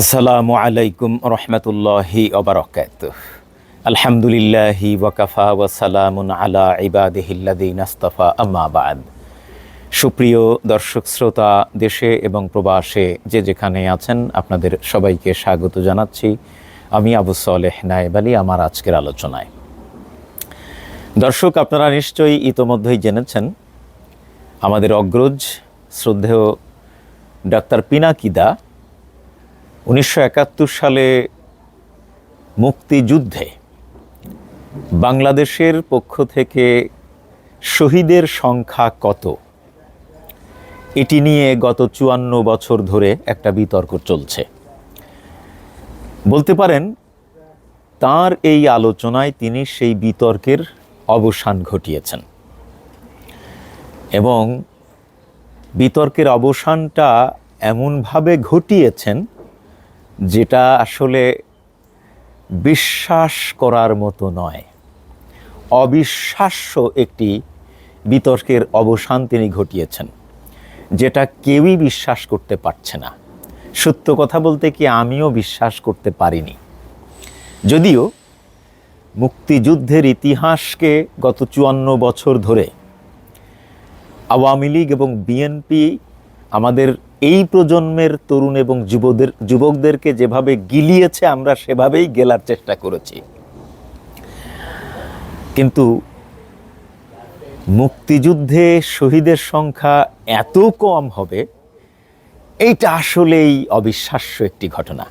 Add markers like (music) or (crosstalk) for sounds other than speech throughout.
আসসালামু আলাইকুম রহমতুল্লাহি ওবরকাত আলহামদুলিল্লাহি ওয়াকাফা ওয়াসালামুন আলা ইবাদিহিল্লাদিন আস্তফা আম্মাবাদ সুপ্রিয় দর্শক, শ্রোতা, দেশে এবং প্রবাসে যে যেখানে আছেন, আপনাদের সবাইকে স্বাগত জানাচ্ছি আমি আবু সালেহ নায়েব আলী, আমার আজকের আলোচনায়। দর্শক, আপনারা নিশ্চয়ই ইতোমধ্যেই জেনেছেন, আমাদের অগ্রজ শ্রদ্ধেয় ডাক্তার পিনাকিদা উনিশশো একাত্তর সালে মুক্তিযুদ্ধে বাংলাদেশের পক্ষ থেকে শহীদের সংখ্যা কত? এটি নিয়ে গত চুয়ান্ন বছর ধরে একটা বিতর্ক চলছে। বলতে পারেন, তার এই আলোচনায় তিনি সেই বিতর্কের অবসান ঘটিয়েছেন। এবং বিতর্কের অবসানটা এমনভাবে ঘটিয়েছেন যেটা আসলে বিশ্বাস করার মতো নয়। অবিশ্বাস্য একটি বিতর্কের অবসান তিনি ঘটিয়েছেন, যেটা কেউই বিশ্বাস করতে পারছে না। সত্য কথা বলতে কি আমিও বিশ্বাস করতে পারিনি। যদিও মুক্তিযুদ্ধের ইতিহাসকে গত চুয়ান্ন বছর ধরে আওয়ামী লীগ এবং বিএনপি আমাদের এই প্রজন্মের তরুণ এবং যুবদের, যুবকদেরকে যেভাবে গিলিয়েছে, আমরা সেভাবেই গেলার চেষ্টা করেছি। কিন্তু মুক্তিযুদ্ধে শহীদের সংখ্যা এত কম হবে, এইটা আসলেই অবিশ্বাস্য একটি ঘটনা।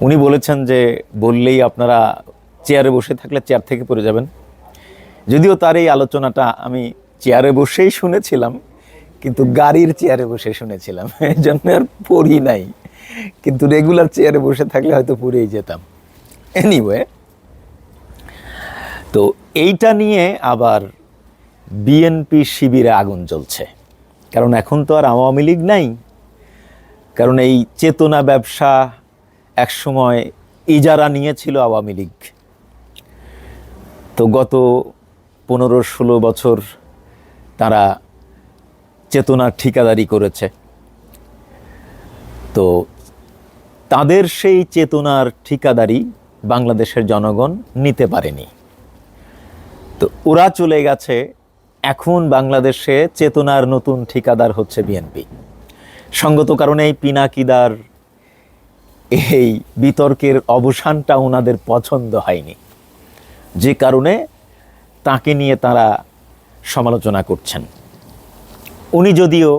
উনি বলেছেন যে, বললেই আপনারা চেয়ারে বসে থাকলে চেয়ার থেকে পড়ে যাবেন। যদিও তার এই আলোচনাটা আমি চেয়ারে বসেই শুনেছিলাম কিন্তু গাড়ির চেয়ারে বসে শুনেছিলাম, এই জন্য আর পড়ি নাই। কিন্তু রেগুলার চেয়ারে বসে থাকলে হয়তো পড়েই যেতাম। এনিওয়ে তো এইটা নিয়ে আবার বিএনপি শিবিরে আগুন জ্বলছে। কারণ এখন তো আর আওয়ামী লীগ নাই। কারণ এই চেতনা ব্যবসা একসময় ইজারা নিয়েছিল আওয়ামী লীগ। তো গত পনেরো ষোলো বছর তারা চেতনার ঠিকাদারি করেছে। তো তাদের সেই চেতনার ঠিকাদারি বাংলাদেশের জনগণ নিতে পারেনি। তো ওরা চলে গেছে, এখন বাংলাদেশে চেতনার নতুন ঠিকাদার হচ্ছে বিএনপি। সঙ্গত কারণেই পিনাকিদার এই বিতর্কের অবসানটা ওনাদের পছন্দ হয়নি। যে কারণে তাকে নিয়ে তারা সমালোচনা করছেন। উনি যদিও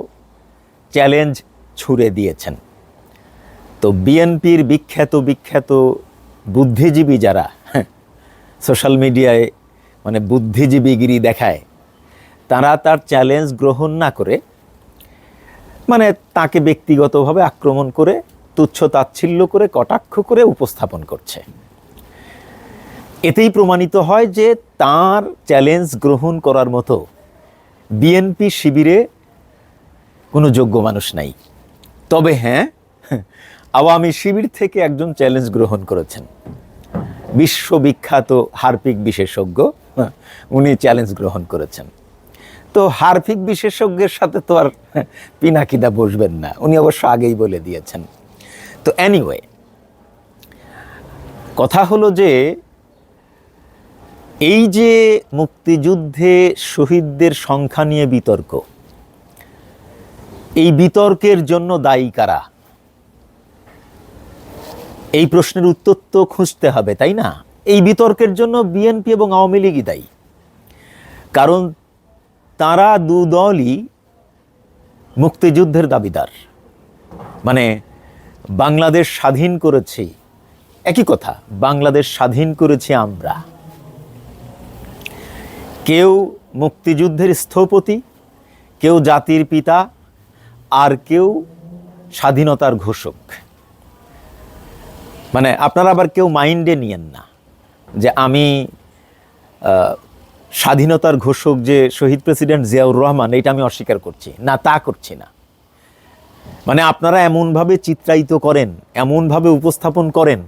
চ্যালেঞ্জ ছুড়ে দিয়েছেন। তো বিএনপির বিখ্যাত বিখ্যাত বুদ্ধিজীবী যারা সোশ্যাল মিডিয়ায় মানে বুদ্ধিজীবীগিরি দেখায়, তারা তার চ্যালেঞ্জ গ্রহণ না করে মানে তাকে ব্যক্তিগতভাবে আক্রমণ করে, তুচ্ছ তাচ্ছিল্য করে, কটাক্ষ করে উপস্থাপন করছে। এতেই প্রমাণিত হয় যে তার চ্যালেঞ্জ গ্রহণ করার মতো বিএনপি শিবিরে কোনো যোগ্য মানুষ নাই। তবে হ্যাঁ আওয়ামী শিবির থেকে একজন চ্যালেঞ্জ গ্রহণ করেছেন। বিশ্ববিখ্যাত হার্পিক বিশেষজ্ঞ, উনি চ্যালেঞ্জ গ্রহণ করেছেন। তো হার্পিক বিশেষজ্ঞের সাথে তো আর পিনাকিদা বসবেন না, উনি অবশ্য আগেই বলে দিয়েছেন। তো অ্যানিওয়ে কথা হলো যে, এই যে মুক্তিযুদ্ধে শহীদদের সংখ্যা নিয়ে বিতর্ক এই বিতর্কের জন্য দায়ী কারা? এই প্রশ্নের উত্তর তো খুঁজতে হবে, তাই না? এই বিতর্কের জন্য বিএনপি এবং আওয়ামী লীগই দায়ী। কারণ তারা দু দলই মুক্তিযুদ্ধের দাবিদার। মানে বাংলাদেশ স্বাধীন করেছি, একই কথা, বাংলাদেশ স্বাধীন করেছি আমরা। কেউ মুক্তিযুদ্ধের স্থপতি, কেউ জাতির পিতা আর কেউ স্বাধীনতার ঘোষক। মানে আপনারা আবার কেউ মাইন্ডে নিয়েন না যে আমি স্বাধীনতার ঘোষক যে শহীদ প্রেসিডেন্ট জিয়াউর রহমান, এটা আমি অস্বীকার করছি। না, তা করছি না। মানে আপনারা এমনভাবে চিত্রায়িত করেন, এমনভাবে উপস্থাপন করেন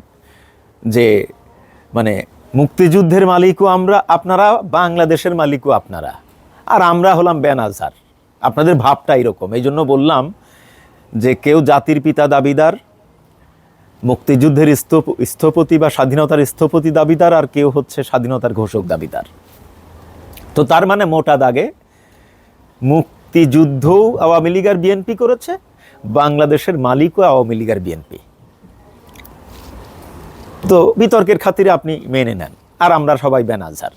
যে মানে মুক্তিযুদ্ধের মালিকও আমরা, আপনারা বাংলাদেশের মালিকও আপনারা। আর আমরা হলাম বেনাজার। আপনাদের ভাবটা এরকম। এই জন্য বললাম যে কেউ জাতির পিতা দাবিদার, মুক্তিযুদ্ধের স্থপ- স্থপতি বা স্বাধীনতার স্থপতি দাবিদার, আর কেউ হচ্ছে স্বাধীনতার ঘোষক দাবিদার। তো তার মানে মোটা দাগে মুক্তিযুদ্ধও আওয়ামী লীগ আর বিএনপি করেছে, বাংলাদেশের মালিকও আওয়ামী লীগ আর বিএনপি। তো বিতর্কের খাতিরে আপনি মেনে নেন, আর আমরা সবাই বেনাজার।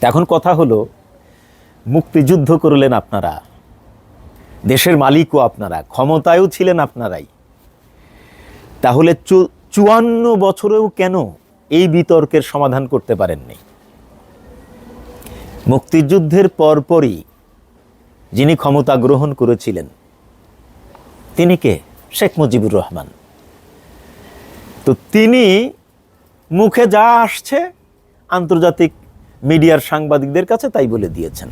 এখন কথা হলো মুক্তিযুদ্ধ করলেন আপনারা। দেশের মালিকও আপনারা, ক্ষমতায়ও ছিলেন আপনারাই। তাহলে চুয়ান্ন বছরেও কেন এই বিতর্কের সমাধান করতে পারেননি? মুক্তিযুদ্ধের পরপরই যিনি ক্ষমতা গ্রহণ করেছিলেন, তিনি কে? শেখ মুজিবুর রহমান। তো তিনি মুখে যা আসছে আন্তর্জাতিক মিডিয়ার সাংবাদিকদের কাছে তাই বলে দিয়েছেন।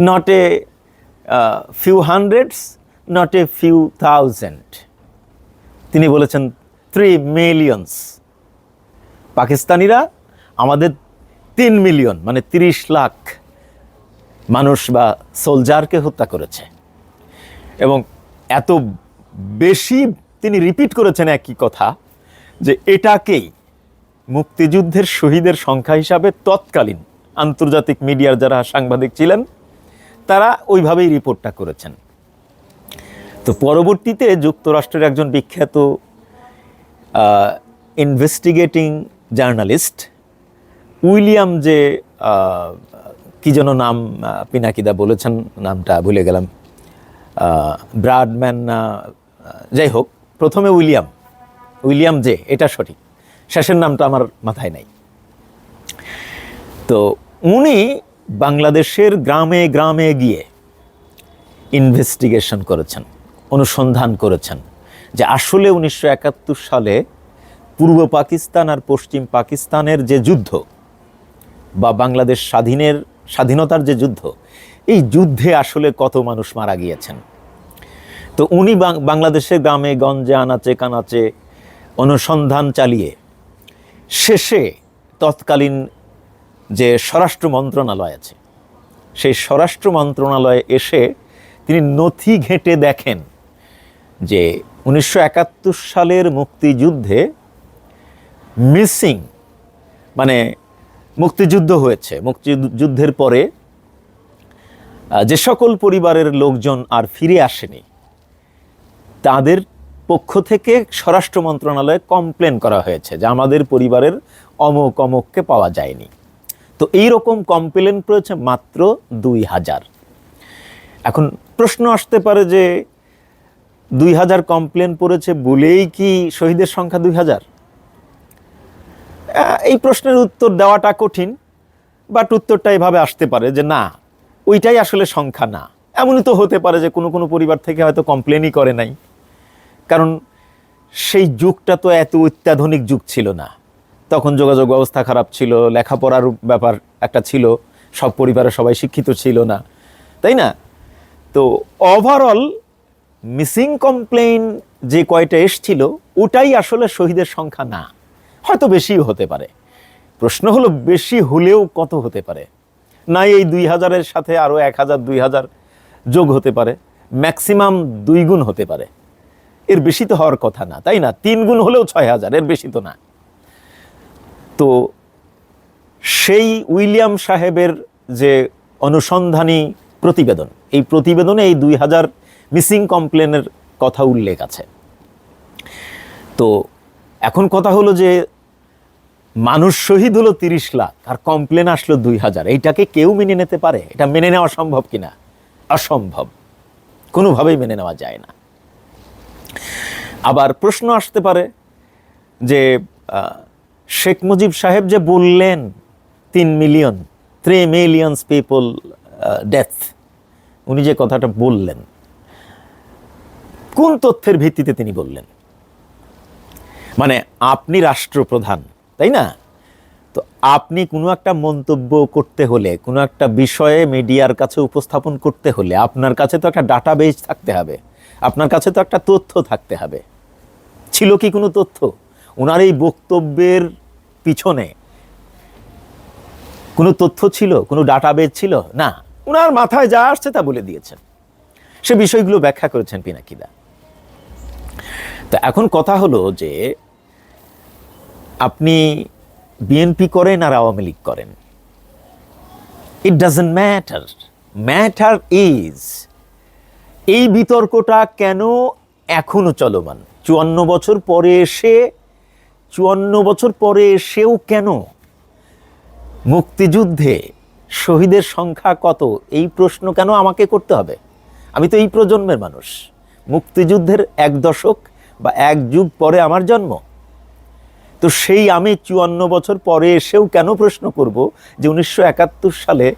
Not a few hundreds not a few thousand তিনি বলেছেন থ্রি মিলিয়নস পাকিস্তানিরা আমাদের তিন মিলিয়ন মানে তিরিশ লাখ মানুষ বা সোলজারকে হত্যা করেছে। এবং এত বেশি তিনি রিপিট করেছেন একই কথা, যে এটাকেই মুক্তিযুদ্ধের শহীদের সংখ্যা হিসাবে তৎকালীন আন্তর্জাতিক মিডিয়ার যারা সাংবাদিক ছিলেন, তারা ওইভাবেই রিপোর্টটা করেছেন। তো পরবর্তীতে যুক্তরাষ্ট্রের একজন বিখ্যাত ইনভেস্টিগেটিং জার্নালিস্ট উইলিয়াম যে কি যেন নাম পিনাকিদা বলেছেন, নামটা ভুলে গেলাম ব্রাডম্যান না যাই হোক, প্রথমে উইলিয়াম উইলিয়াম যে এটা সঠিক। শেষের নামটা আমার মাথায় নাই। তো উনি বাংলাদেশের গ্রামে গ্রামে গিয়ে ইনভেস্টিগেশন করেছেন, অনুসন্ধান করেছেন যে আসলে উনিশশো একাত্তর সালে পূর্ব পাকিস্তান আর পশ্চিম পাকিস্তানের যে যুদ্ধ বা বাংলাদেশ স্বাধীনের, স্বাধীনতার যে যুদ্ধ, এই যুদ্ধে আসলে কত মানুষ মারা গিয়েছেন? তো উনি বাং- বাংলাদেশের গ্রামে গঞ্জে, আনাচে, কানাচে অনুসন্ধান চালিয়ে শেষে তৎকালীন যে স্বরাষ্ট্র মন্ত্রণালয় আছে। সেই স্বরাষ্ট্র মন্ত্রণালয়ে এসে তিনি নথি ঘেঁটে দেখেন যে উনিশশো একাত্তর সালের মুক্তিযুদ্ধে মিসিং মানে মুক্তিযুদ্ধ হয়েছে। মুক্তিযুদ্ধের পরে যে সকল পরিবারের লোকজন আর ফিরে আসেনি, তাদের পক্ষ থেকে স্বরাষ্ট্র মন্ত্রণালয়ে কমপ্লেন করা হয়েছে যে আমাদের পরিবারের অমুক অমুককে পাওয়া যায়নি। তো এই রকম কমপ্লেন করেছে মাত্র দুই হাজার। এখন প্রশ্ন আসতে পারে যে দুই হাজার কমপ্লেন পড়েছে বলেই কি শহীদের সংখ্যা দুই হাজার? এই প্রশ্নের উত্তর দেওয়াটা কঠিন বাট উত্তরটা এভাবে আসতে পারে যে না, ওইটাই আসলে সংখ্যা না। এমনই তো হতে পারে যে কোনো কোনো পরিবার থেকে হয়তো কমপ্লেনই করে নাই। কারণ সেই যুগটা তো এত অত্যাধুনিক যুগ ছিল না। তখন যোগাযোগ ব্যবস্থা খারাপ ছিল, লেখাপড়ার ব্যাপার একটা ছিল, সব পরিবারে সবাই শিক্ষিত ছিল না, তাই না? তো ওভারঅল মিসিং কমপ্লেন যে কয়টা এসছিল, ওটাই আসলে শহীদের সংখ্যা না। হয়তো বেশিও হতে পারে। প্রশ্ন হলো, বেশি হলেও কত হতে পারে? না, এই দুই হাজারের সাথে আরও এক হাজার, দুই হাজার যোগ হতে পারে। ম্যাক্সিমাম দুই গুণ হতে পারে। এর বেশি তো হওয়ার কথা না, তাই না? তিন গুণ হলেও ছয় হাজার, এর বেশি তো না। তো সেই উইলিয়াম সাহেবের যে অনুসন্ধানী প্রতিবেদন, এই প্রতিবেদনে এই দুই হাজার মিসিং কমপ্লেনের কথা উল্লেখ আছে। তো এখন কথা হলো যে মানুষ শহীদ হলো তিরিশ লাখ, আর কমপ্লেন আসলো দুই হাজার। এইটাকে কেউ মেনে নিতে পারে? এটা মেনে নেওয়া সম্ভব কিনা? অসম্ভব। কোনোভাবেই মেনে নেওয়া যায় না। আবার প্রশ্ন আসতে পারে যে শেখ মুজিব সাহেব যে বললেন, তিন million three millions people death উনি যে কথাটা বললেন, কোন তথ্যের ভিত্তিতে তিনি বললেন? মানে আপনি রাষ্ট্রপ্রধান, তাই না? তো আপনি কোনো একটা মন্তব্য করতে হলে, কোনো একটা বিষয়ে মিডিয়ার কাছে উপস্থাপন করতে হলে, আপনার কাছে তো একটা ডাটাবেজ থাকতে হবে, আপনার কাছে তো একটা তথ্য থাকতে হবে। ছিল কি কোনো তথ্য? ওনার এই বক্তব্যের পিছনে। কোনো তথ্য ছিল? কোনো ডাটাবেজ ছিল? না। ওনার মাথায় যা আসছে তা বলে দিয়েছেন। সে বিষয়গুলো ব্যাখ্যা করেছেন পিনাকিদা তো এখন কথা হলো যে, আপনি বিএনপি করেন আর আওয়ামী লীগ করেন। It doesn't matter matter is এই বিতর্কটা কেন এখনও চলমান? চুয়ান্ন বছর পরে এসে চুয়ান্ন বছর পরে এসেও কেন? মুক্তিযুদ্ধে শহীদের সংখ্যা কত? এই প্রশ্ন কেন আমাকে করতে হবে? আমি তো এই প্রজন্মের মানুষ। মুক্তিযুদ্ধের এক দশক বা এক যুগ পরে আমার জন্ম। তো সেই আমি চুয়ান্ন বছর পরে এসেও কেন প্রশ্ন করব যে উনিশশো একাত্তর সালে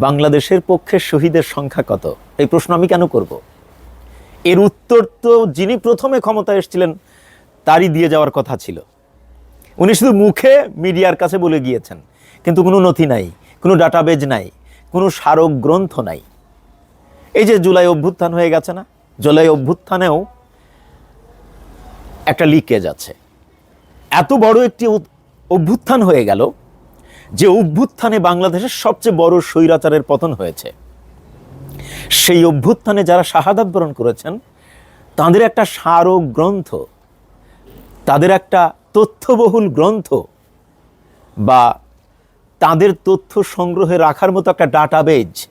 বাংলাদেশের পক্ষে শহীদের সংখ্যা কত? এই প্রশ্ন আমি কেন করব? এর উত্তর তো যিনি প্রথমে ক্ষমতায় এসেছিলেন, তারই দিয়ে যাওয়ার কথা ছিল। উনি শুধু মুখে মিডিয়ার কাছে বলে গিয়েছেন, কিন্তু কোনো নথি নাই, কোনো ডাটাবেজ নাই, কোনো স্মারক গ্রন্থ নাই। এই যে জুলাই অভ্যুত্থান হয়ে গেছে না, জুলাই অভ্যুত্থানেও একটা লিকেজ আছে। এত বড় একটি অভ্যুত্থান হয়ে গেল যে অভ্যুত্থানে বাংলাদেশের সবচেয়ে বড় স্বৈরাচারের পতন হয়েছে। সেই অভ্যুত্থানে যারা শাহাদাত বরণ করেছেন, তাদের একটা স্মারক গ্রন্থ, তাদের একটা তথ্যবহুল গ্রন্থ বা তাদের তথ্য সংগ্রহে রাখার মতো একটা ডাটাবেজ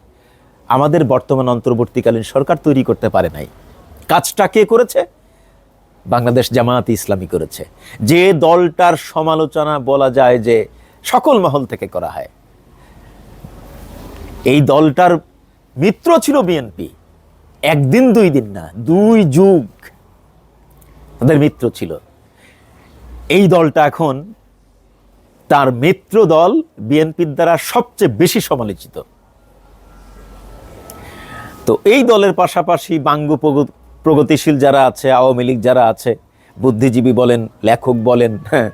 আমাদের বর্তমান অন্তর্বর্তীকালীন সরকার তৈরি করতে পারে নাই। কাজটা কে করেছে? বাংলাদেশ জামায়াত ইসলামী করেছে। যে দলটার সমালোচনা বলা যায় যে সকল মহল থেকে করা হয়। এই দলটার মিত্র ছিল বিএনপি। একদিন দুই দিন না, দুই যুগ তাদের মিত্র ছিল। এই দলটা এখন তার মিত্র দল বিএনপির দ্বারা সবচেয়ে বেশি সমালোচিত। তো এই দলের পাশাপাশি বাঙ্গ প্রগ- প্রগতিশীল যারা আছে আওয়ামী লীগ যারা আছে বুদ্ধিজীবী বলেন লেখক বলেন হ্যাঁ,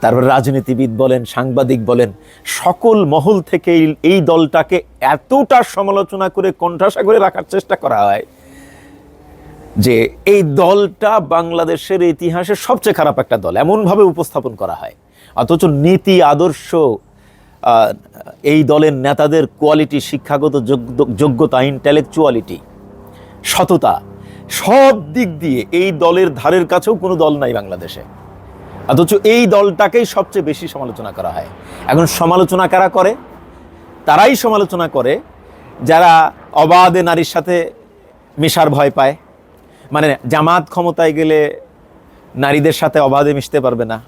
তারপর রাজনীতিবিদ বলেন সাংবাদিক বলেন সকল মহল থেকে এই দলটাকে এতটা সমালোচনা করে কণ্ঠাসা করে রাখার চেষ্টা করা হয় যে এই দলটা বাংলাদেশের ইতিহাসে সবচেয়ে খারাপ একটা দল, এমনভাবে উপস্থাপন করা হয়। অথচ নীতি, আদর্শ এই দলের নেতাদের কোয়ালিটি শিক্ষাগত যোগ্য- যোগ্যতা ইন্টালেকচুয়ালিটি সততা, সব দিক দিয়ে এই দলের ধারের কাছেও কোনো দল নাই বাংলাদেশে। অথচ এই দলটাকেই সবচেয়ে বেশি সমালোচনা করা হয়। এখন সমালোচনা কারা করে? তারাই সমালোচনা করে যারা অবাধে নারীর সাথে মেশার ভয় পায়। মানে জামাত ক্ষমতায় গেলে নারীদের সাথে অবাধে মিশতে পারবে না,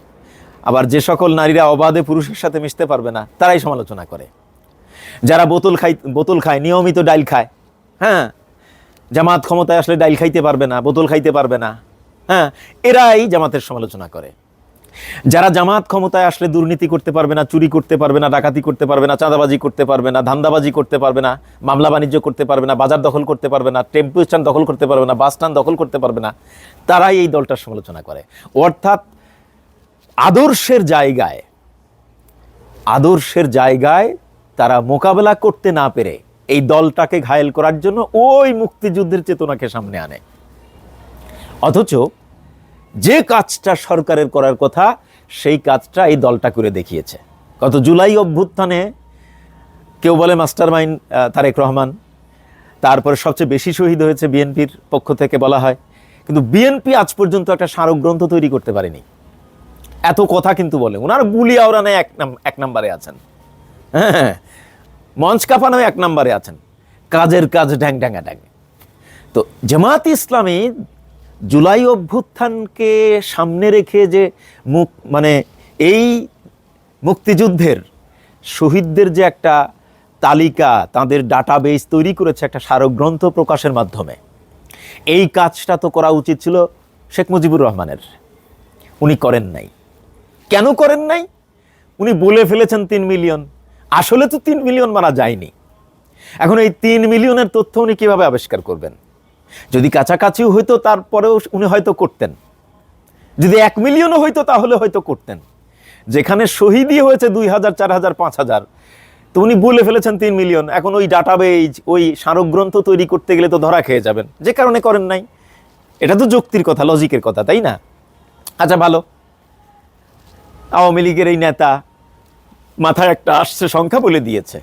আবার যে সকল নারীরা অবাধে পুরুষের সাথে মিশতে পারবে না, তারাই সমালোচনা করে। যারা বোতল খাই, বোতল খায়, নিয়মিত ডাইল খায় হ্যাঁ? জামাত ক্ষমতায় আসলে ডাইল খাইতে পারবে না, বোতল খাইতে পারবে না হ্যাঁ? এরাই জামাতের সমালোচনা করে। যারা জামাত ক্ষমতায় আসলে দুর্নীতি করতে পারবে না, চুরি করতে পারবে না, ডাকাতি করতে পারবে না, চাঁদাবাজি করতে পারবে না, ধান্দাবাজি করতে পারবে না, মামলা বাণিজ্য করতে পারবে না, বাজার দখল করতে পারবে না, টেম্পু স্ট্যান্ড দখল করতে পারবে না, বাস স্ট্যান্ড দখল করতে পারবে না, তারাই এই দলটার সমালোচনা করে। অর্থাৎ আদর্শের জায়গায় আদর্শের জায়গায় তারা মোকাবেলা করতে না পেরে এই দলটাকে ঘায়েল করার জন্য ওই মুক্তিযুদ্ধের চেতনাকে সামনে আনে। অথচ যে কাজটা সরকারের করার কথা, সেই কাজটা এই দলটা করে দেখিয়েছে। গত জুলাই অভ্যুত্থানে কেউ বলে মাস্টার মাইন্ড তারেক রহমান। তারপরে সবচেয়ে বেশি শহীদ হয়েছে বিএনপির পক্ষ থেকে বলা হয়। কিন্তু বিএনপি আজ পর্যন্ত একটা স্মারক গ্রন্থ তৈরি করতে পারেনি। এত কথা কিন্তু বলে। ওনার বুলি আওরানে এক এক নম্বরে আছেন। হ্যাঁ মঞ্চ কাঁপানো এক নম্বরে আছেন। কাজের কাজ ঢ্যাং ঢ্যাঙ্গা ঢ্যাং তো জামাত ইসলামী জুলাই অভ্যুত্থানকে সামনে রেখে যে মুখ মানে এই মুক্তিযুদ্ধের শহীদদের যে একটা তালিকা, তাদের ডাটাবেস তৈরি করেছে একটা স্মারক গ্রন্থ প্রকাশের মাধ্যমে। এই কাজটা তো করা উচিত ছিল শেখ মুজিবুর রহমানের। উনি করেন নাই। কেন করেন নাই? উনি বলে ফেলেছেন তিন মিলিয়ন। আসলে তো তিন মিলিয়ন মারা যায়নি। এখন এই তিন মিলিয়নের তথ্য উনি কীভাবে আবিষ্কার করবেন? যদি কাছাকাছিও হইতো, তারপরেও উনি হয়তো করতেন। যদি এক মিলিয়নও হইতো, তাহলে হয়তো করতেন। যেখানে শহীদই হয়েছে দুই হাজার, চার হাজার, পাঁচ হাজার, তো উনি বলে ফেলেছেন তিন মিলিয়ন। এখন ওই ডাটাবেজ ওই স্মারক গ্রন্থ তৈরি করতে গেলে তো ধরা খেয়ে যাবেন। যে কারণে করেন নাই। এটা তো যুক্তির কথা লজিকের কথা, তাই না? আচ্ছা ভালো। আওয়ামী লীগের এই নেতা মাথায় একটা আসছে সংখ্যা বলে দিয়েছে।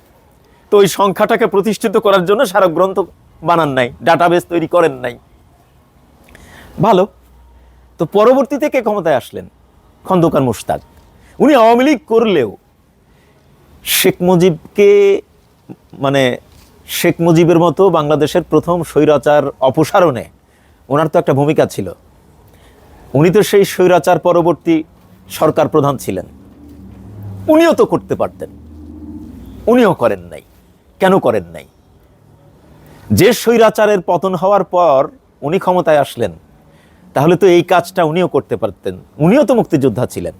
তো ওই সংখ্যাটাকে প্রতিষ্ঠিত করার জন্য স্মারক গ্রন্থ বানান নাই ডাটাবেস তৈরি করেন নাই। ভালো। তো পরবর্তীতে কে ক্ষমতায় আসলেন? খন্দকার মুশতাক। উনি আওয়ামী লীগ করলেও শেখ মুজিবকে মানে শেখ মুজিবের মতো বাংলাদেশের প্রথম স্বৈরাচার অপসারণে ওনার তো একটা ভূমিকা ছিল। উনি তো সেই স্বৈরাচার পরবর্তী সরকার প্রধান ছিলেন। উনিও তো করতে পারতেন। উনিও করেন নাই। কেন করেন নাই? যে স্বৈরাচারের পতন হওয়ার পর উনি ক্ষমতায় আসলেন, তাহলে তো এই কাজটা উনিও করতে পারতেন। উনিও তো মুক্তিযোদ্ধা ছিলেন,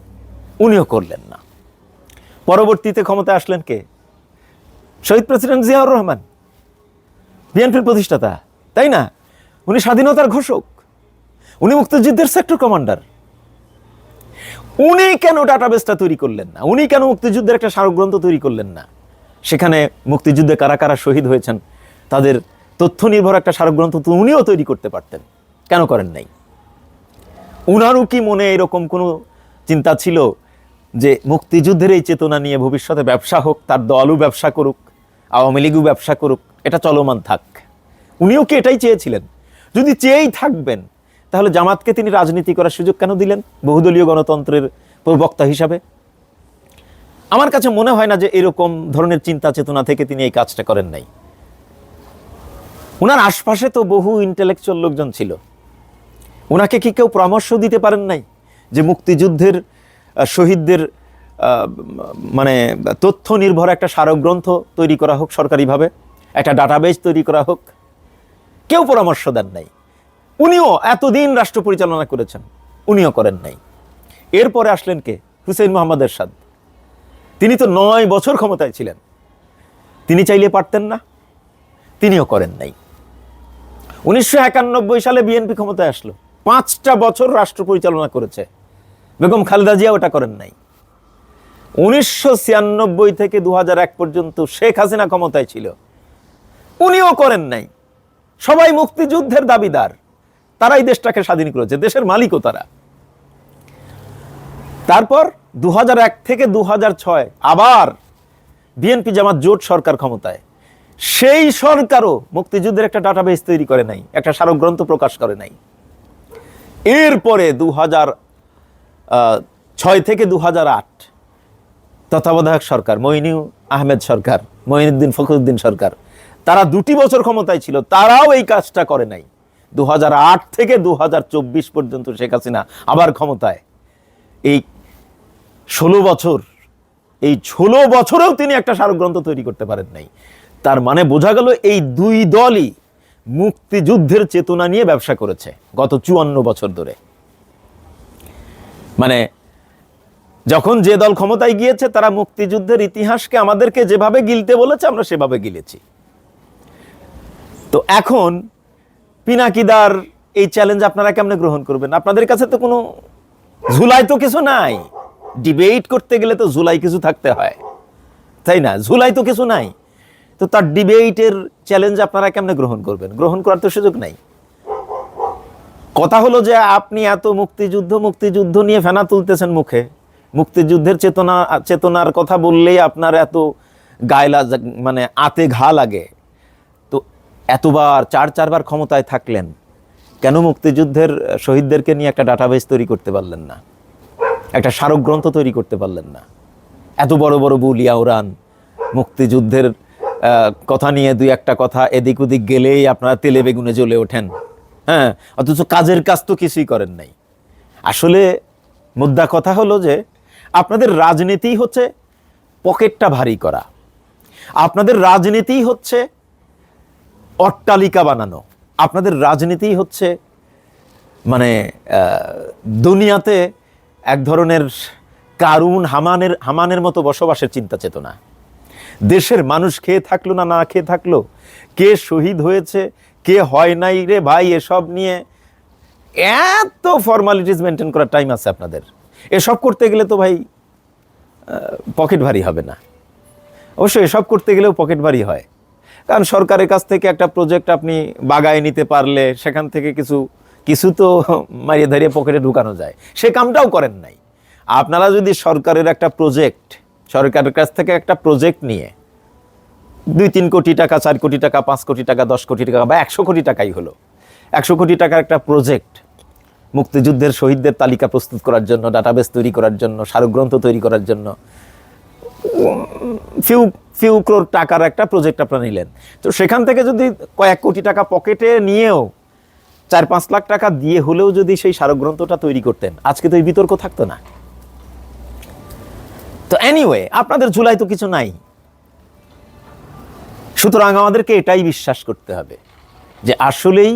উনিও করলেন না। পরবর্তীতে ক্ষমতায় আসলেন কে? শহীদ প্রেসিডেন্ট জিয়াউর রহমান, বিএনপির প্রতিষ্ঠাতা, তাই না? উনি স্বাধীনতার ঘোষক, উনি মুক্তিযুদ্ধের সেক্টর কমান্ডার। উনি কেন ডাটাবেসটা তৈরি করলেন না? উনি কেন মুক্তিযুদ্ধের একটা স্মারকগ্রন্থ তৈরি করলেন না? সেখানে মুক্তিযুদ্ধে কারা কারা শহীদ হয়েছেন, তাদের তথ্য নির্ভর একটা স্মারকগ্রন্থ তো উনিও তৈরি করতে পারতেন। কেন করেন নাই? উনারও কি মনে এরকম কোনো চিন্তা ছিল যে মুক্তিযুদ্ধের এই চেতনা নিয়ে ভবিষ্যতে ব্যবসা হোক, তার দলও ব্যবসা করুক, আওয়ামী লীগও ব্যবসা করুক, এটা চলমান থাক? উনিও কি এটাই চেয়েছিলেন? যদি চেয়েই থাকবেন, তাহলে জামাতকে তিনি রাজনীতি করার সুযোগ কেন দিলেন বহুদলীয় গণতন্ত্রের প্রবক্তা হিসাবে? আমার কাছে মনে হয় না যে এরকম ধরনের চিন্তা চেতনা থেকে তিনি এই কাজটা করেন নাই। ওনার আশপাশে তো বহু ইন্টেলেকচুয়াল লোকজন ছিল। ওনাকে কি কেউ পরামর্শ দিতে পারেন নাই যে মুক্তিযুদ্ধের শহীদদের মানে তথ্য নির্ভর একটা স্মারকগ্রন্থ তৈরি করা হোক সরকারিভাবে, একটা ডাটাবেজ তৈরি করা হোক? কেউ পরামর্শ দেন নাই। উনিও এতদিন রাষ্ট্র পরিচালনা করেছেন, উনিও করেন নাই। এরপরে আসলেন কে? হুসেইন মোহাম্মদ এরশাদ। তিনি তো নয় বছর ক্ষমতায় ছিলেন। তিনি চাইলে পারতেন না, তিনিও করেন নাই। উনিশশো একানব্বই সালে বিএনপি ক্ষমতায় আসলো। পাঁচটা বছর রাষ্ট্র পরিচালনা করেছে। বেগম খালেদা জিয়া ওটা করেন নাই। উনিশশো ছিয়ানব্বই থেকে দু পর্যন্ত শেখ হাসিনা ক্ষমতায় ছিল। উনিও করেন নাই। সবাই মুক্তিযুদ্ধের দাবিদার। তারাই দেশটাকে স্বাধীন করেছে। দেশের মালিকও তারা। তারপর দু হাজার এক থেকে দু হাজার ছয় আবার বিএনপি জামাত জোট সরকার ক্ষমতায়। সেই সরকারও মুক্তিযুদ্ধের একটা ডাটাবেস তৈরি করে নাই, একটা স্মারকগ্রন্থ প্রকাশ করে নাই। এরপরে দু হাজার ছয় থেকে দু হাজার আট, তত্ত্বাবধায়ক সরকার মইনু আহমেদ সরকার মঈনুদ্দিন ফখরুদ্দিন সরকার, তারা দুটি বছর ক্ষমতায় ছিল, তারাও এই কাজটা করে নাই। দু থেকে দু হাজার চব্বিশ পর্যন্ত শেখ হাসিনা আবার ক্ষমতায়। এই ষোলো বছর, এই ষোলো বছরেও তিনি একটা স্মারকগ্রন্থ তৈরি করতে পারেন নাই। তার মানে বোঝা গেল এই দুই দলই মুক্তিযুদ্ধের চেতনা নিয়ে ব্যবসা করেছে গত চুয়ান্ন বছর ধরে। মানে যখন যে দল ক্ষমতায় গিয়েছে, তারা মুক্তিযুদ্ধের ইতিহাসকে আমাদেরকে যেভাবে গিলতে বলেছে, আমরা সেভাবে গিলেছি। তো এখন পিনাকিদার এই চ্যালেঞ্জ আপনারা কেমনে গ্রহণ করবেন? আপনাদের কাছে তো কোনো ঝুলাই তো কিছু নাই। ডিবেট করতে গেলে তো ঝুলাই কিছু থাকতে হয়। তাই না? ঝুলাই তো কিছু নাই। তো তার ডিবেটের চ্যালেঞ্জ আপনারা কেমনে গ্রহণ করবেন? গ্রহণ করার তো সুযোগ নাই। কথা হলো যে আপনি এত মুক্তিযুদ্ধ মুক্তিযুদ্ধ নিয়ে ফেনা তুলতেছেন মুখে। মুক্তিযুদ্ধের চেতনা, চেতনার কথা বললেই আপনার এত গায়লা মানে আতে ঘা লাগে। তো এতবার, চার, চারবার ক্ষমতায় থাকলেন, কেন মুক্তিযুদ্ধের শহীদদেরকে নিয়ে একটা ডাটাবেস তৈরি করতে পারলেন না? একটা স্মারক গ্রন্থ তৈরি করতে পারলেন না? এত বড় বড় বুলিয়া উড়ান, মুক্তিযুদ্ধের কথা নিয়ে দুই একটা কথা এদিক ওদিক গেলেই আপনারা তেলে বেগুনে জ্বলে ওঠেন। হ্যাঁ অথচ কাজের কাজ তো কিছুই করেন নাই। আসলে মুদ্রা কথা হলো যে, আপনাদের রাজনীতি হচ্ছে পকেটটা ভারী করা। আপনাদের রাজনীতি হচ্ছে অট্টালিকা বানানো। আপনাদের রাজনীতি হচ্ছে মানে দুনিয়াতে এক ধরনের কারুন হামানের হামানের মতো বসবাসের চিন্তা চেতনা। দেশের মানুষ খেয়ে থাকল না না খেয়ে থাকল? কে শহীদ হয়েছে? কে হয় নাই রে ভাই এসব নিয়ে? এত ফর্মালিটিস মেনটেন করার টাইম আছে আপনাদের। এসব করতে গেলে তো ভাই পকেট ভারী হবে না। অবশ্যই এসব করতে গেলেও পকেট ভারী হয়। কারণ সরকারের কাছ থেকে একটা প্রজেক্ট আপনি বাগায় নিতে পারলে, সেখান থেকে কিছু কিছু তো (laughs) মারিয়ে ধারিয়ে পকেটে ঢুকানো যায়। সে কামটাও করেন নাই। আপনারা যদি সরকারের একটা প্রজেক্ট সরকারের কাছ থেকে একটা প্রজেক্ট নিয়ে দুই তিন কোটি টাকা, চার কোটি টাকা, পাঁচ কোটি টাকা, দশ কোটি টাকা বা একশো কোটি টাকাই হলো। একশো কোটি টাকার একটা প্রজেক্ট মুক্তিযুদ্ধের শহীদদের তালিকা প্রস্তুত করার জন্য ডাটাবেস তৈরি করার জন্য, স্মারকগ্রন্থ তৈরি করার জন্য। ফিউ ফিউ ক্রোর টাকার একটা প্রজেক্ট আপনারা নিলেন। তো সেখান থেকে যদি কয়েক কোটি টাকা পকেটে নিয়েও চার পাঁচ লাখ টাকা দিয়ে হলেও যদি সেই স্মারকগ্রন্থটা তৈরি করতেন, আজকে তো এই বিতর্ক থাকতো না। তো এনিওয়ে আপনাদের ঝুলাই তো কিছু নাই। সুতরাং আমাদেরকে এটাই বিশ্বাস করতে হবে যে আসলেই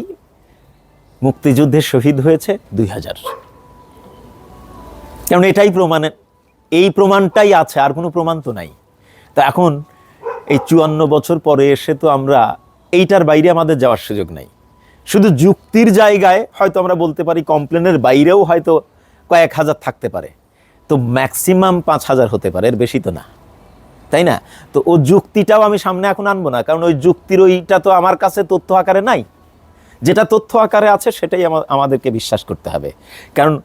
মুক্তিযুদ্ধে শহীদ হয়েছে দুই হাজার। কারণ এটাই প্রমাণে, এই প্রমাণটাই আছে, আর কোনো প্রমাণ তো নাই। তো এখন এই চুয়ান্ন বছর পরে এসে তো আমরা এইটার বাইরে আমাদের যাওয়ার সুযোগ নাই। শুধু যুক্তির জায়গায় হয়তো আমরা বলতে পারি কমপ্লেনের বাইরেও হয়তো কয়েক হাজার থাকতে পারে। তো ম্যাক্সিমাম পাঁচ হাজার হতে পারে, এর বেশি তো না। তাই না? তো ও যুক্তিটাও আমি সামনে এখন আনব না, কারণ ওই যুক্তির ওইটা তো আমার কাছে তথ্য আকারে নাই। যেটা তথ্য আকারে আছে সেটাই আমা- আমাদেরকে বিশ্বাস করতে হবে। কারণ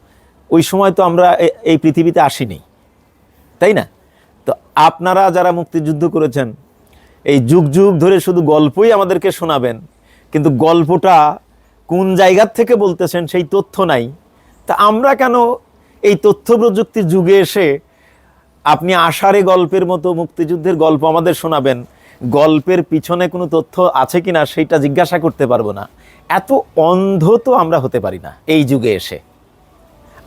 ওই সময় তো আমরা এই পৃথিবীতে আসিনি। তাই না? তো আপনারা যারা মুক্তিযুদ্ধ করেছেন, এই যুগ যুগ ধরে শুধু গল্পই আমাদেরকে শোনাবেন, কিন্তু গল্পটা কোন জায়গার থেকে বলতেছেন সেই তথ্য নাই। তা আমরা কেন এই তথ্য প্রযুক্তির যুগে এসে আপনি আষাঢ়ে গল্পের মতো মুক্তিযুদ্ধের গল্প আমাদের শোনাবেন। গল্পের পিছনে কোনো তথ্য আছে কিনা সেইটা জিজ্ঞাসা করতে পারব না। এত অন্ধ তো আমরা হতে পারি না এই যুগে এসে।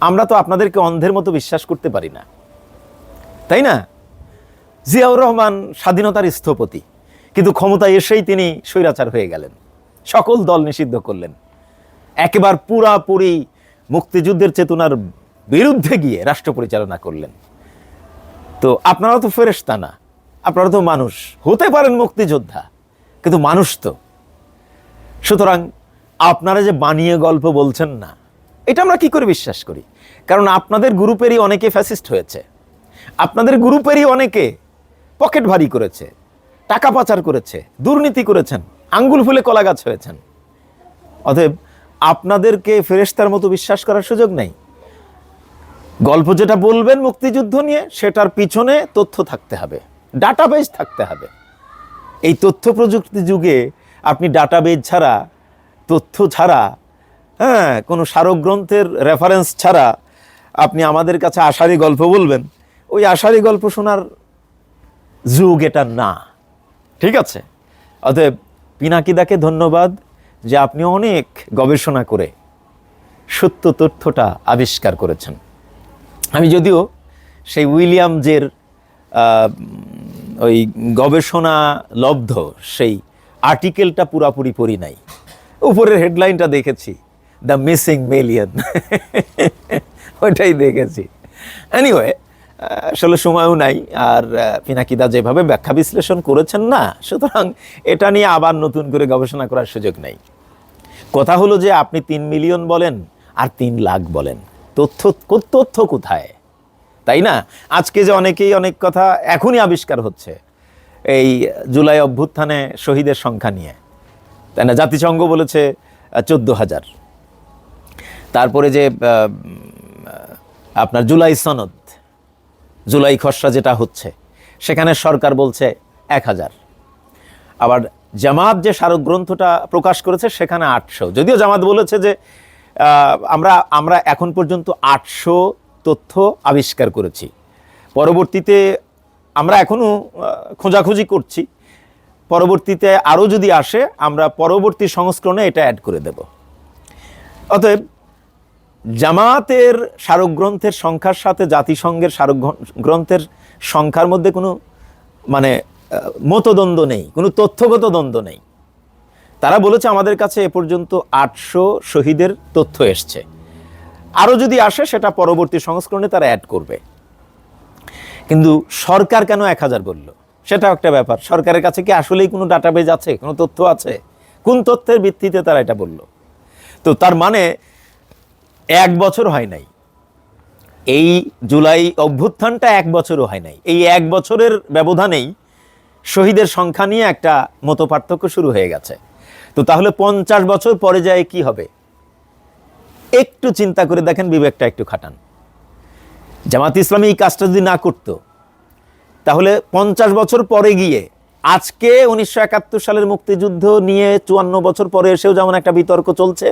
আমরা তো আপনাদেরকে অন্ধের মতো বিশ্বাস করতে পারি না। তাই না? জিয়াউর রহমান স্বাধীনতার স্থপতি। কিন্তু ক্ষমতায় এসেই তিনি স্বৈরাচার হয়ে গেলেন। সকল দল নিষিদ্ধ করলেন। একেবার পুরাপুরি মুক্তিযুদ্ধের চেতনার বিরুদ্ধে গিয়ে রাষ্ট্র পরিচালনা করলেন। তো আপনারা তো ফেরেশতা না, আপনারা তো মানুষ। হতে পারেন মুক্তিযোদ্ধা, কিন্তু মানুষ তো। সুতরাং আপনারা যে বানিয়ে গল্প বলছেন না, এটা আমরা কি করে বিশ্বাস করি? কারণ আপনাদের গ্রুপেরই অনেকে ফ্যাসিস্ট হয়েছে। আপনাদের গ্রুপেরই অনেকে পকেট ভারী করেছে, টাকা পাচার করেছে, দুর্নীতি করেছেন, আঙ্গুল ফুলে কলা গাছ হয়েছেন। অতএব আপনাদেরকে ফেরেশতার মতো বিশ্বাস করার সুযোগ নেই। গল্প যেটা বলবেন মুক্তিযুদ্ধ নিয়ে, সেটার পিছনে তথ্য থাকতে হবে ডাটাবেজ থাকতে হবে। এই তথ্য প্রযুক্তি যুগে আপনি ডাটাবেজ ছাড়া, তথ্য ছাড়া হ্যাঁ কোনো স্মারক গ্রন্থের রেফারেন্স ছাড়া আপনি আমাদের কাছে আষাঢ়ি গল্প বলবেন, ওই আষাঢ়ি গল্প শোনার যুগ এটা না। ঠিক আছে? অতএব পিনাকিদাকে ধন্যবাদ যে আপনি অনেক গবেষণা করে সত্য তথ্যটা আবিষ্কার করেছেন। আমি যদিও সেই উইলিয়ামজের আহ, ওই গবেষণা লব্ধ সেই আর্টিকেলটা পুরাপুরি পড়ি নাই। উপরের হেডলাইনটা দেখেছি দ্য মিসিং মেলিয়ন। ওইটাই দেখেছি। এনিওয়ে আসলে সময়ও নাই আর পিনাকিদা যেভাবে ব্যাখ্যা বিশ্লেষণ করেছেন না সুতরাং এটা নিয়ে আবার নতুন করে গবেষণা করার সুযোগ নেই। কথা হলো যে আপনি তিন মিলিয়ন বলেন আর তিন লাখ বলেন। তথ্য তথ্য কোথায়? তাই না? আজকে যে অনেকেই অনেক কথা এখনই আবিষ্কার হচ্ছে এই জুলাই অভ্যুত্থানে শহীদের সংখ্যা নিয়ে। তাই না? জাতিসংঘ বলেছে চোদ্দ হাজার। তারপরে যে আপনার জুলাই সনদ, জুলাই খসড়া যেটা হচ্ছে, সেখানে সরকার বলছে এক হাজার। আবার জামাত যে স্মারক গ্রন্থটা প্রকাশ করেছে, সেখানে আটশো। যদিও জামাত বলেছে যে আমরা আমরা এখন পর্যন্ত আটশো তথ্য আবিষ্কার করেছি। পরবর্তীতে আমরা এখনও খোঁজাখুঁজি করছি। পরবর্তীতে আরও যদি আসে, আমরা পরবর্তী সংস্করণে এটা অ্যাড করে দেব। অতএব জামাতের স্মারক গ্রন্থের সংখ্যার সাথে জাতিসংঘের স্মারক গ্রন্থের সংখ্যার মধ্যে কোনো মানে মতদ্বন্দ্ব নেই, কোনো তথ্যগত দ্বন্দ্ব নেই। তারা বলেছে আমাদের কাছে এ পর্যন্ত আটশো শহীদের তথ্য এসছে। আরও যদি আসে, সেটা পরবর্তী সংস্করণে তারা অ্যাড করবে। কিন্তু সরকার কেন এক হাজার বলল সেটাও একটা ব্যাপার। সরকারের কাছে কি আসলেই কোনো ডাটাবেজ আছে? কোনো তথ্য আছে? কোন তথ্যের ভিত্তিতে তারা এটা বলল? তো তার মানে এক বছর হয় নাই। এই জুলাই অভ্যুত্থানটা এক বছরও হয় নাই। এই এক বছরের ব্যবধানেই শহীদের সংখ্যা নিয়ে একটা মত পার্থক্য শুরু হয়ে গেছে। তো তাহলে পঞ্চাশ বছর পরে যায় কি হবে? একটু চিন্তা করে দেখেন, বিবেকটা একটু খাটান। জামাত ইসলামী এই কাজটা যদি না করতো, তাহলে পঞ্চাশ বছর পরে গিয়ে আজকে উনিশশো একাত্তর সালের মুক্তিযুদ্ধ নিয়ে চুয়ান্ন বছর পরে এসেও যেমন একটা বিতর্ক চলছে,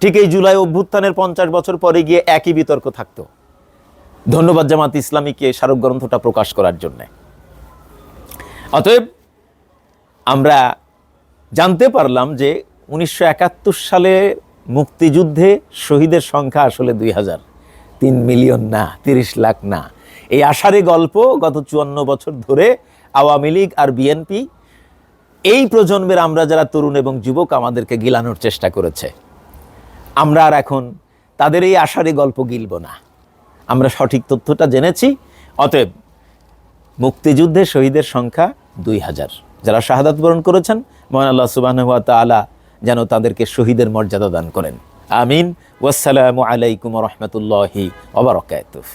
ঠিক এই জুলাই অভ্যুত্থানের পঞ্চাশ বছর পরে গিয়ে একই বিতর্ক থাকতো। ধন্যবাদ জামাত ইসলামীকে স্মারক গ্রন্থটা প্রকাশ করার জন্যে। অতএব আমরা জানতে পারলাম যে উনিশশো একাত্তর সালে মুক্তিযুদ্ধে শহীদের সংখ্যা আসলে দুই হাজার। তিন মিলিয়ন না, তিরিশ লাখ না। এই আষাঢ়ে গল্প গত চুয়ান্ন বছর ধরে আওয়ামী লীগ আর বিএনপি, এই প্রজন্মের আমরা যারা তরুণ এবং যুবক আমাদেরকে গিলানোর চেষ্টা করেছে। আমরা আর এখন তাদের এই আষাঢ়ে গল্প গিলব না। আমরা সঠিক তথ্যটা জেনেছি, অতএব মুক্তিযুদ্ধে শহীদের সংখ্যা দুই হাজার। যারা শাহাদাত বরণ করেছেন, মহান আল্লাহ সুবাহ আলা যেন তাদেরকে শহীদের মর্যাদা দান করেন। আমিন। ওয়াসালামু আলাইকুম রহমতুল্লাহি ওবরকাতুফ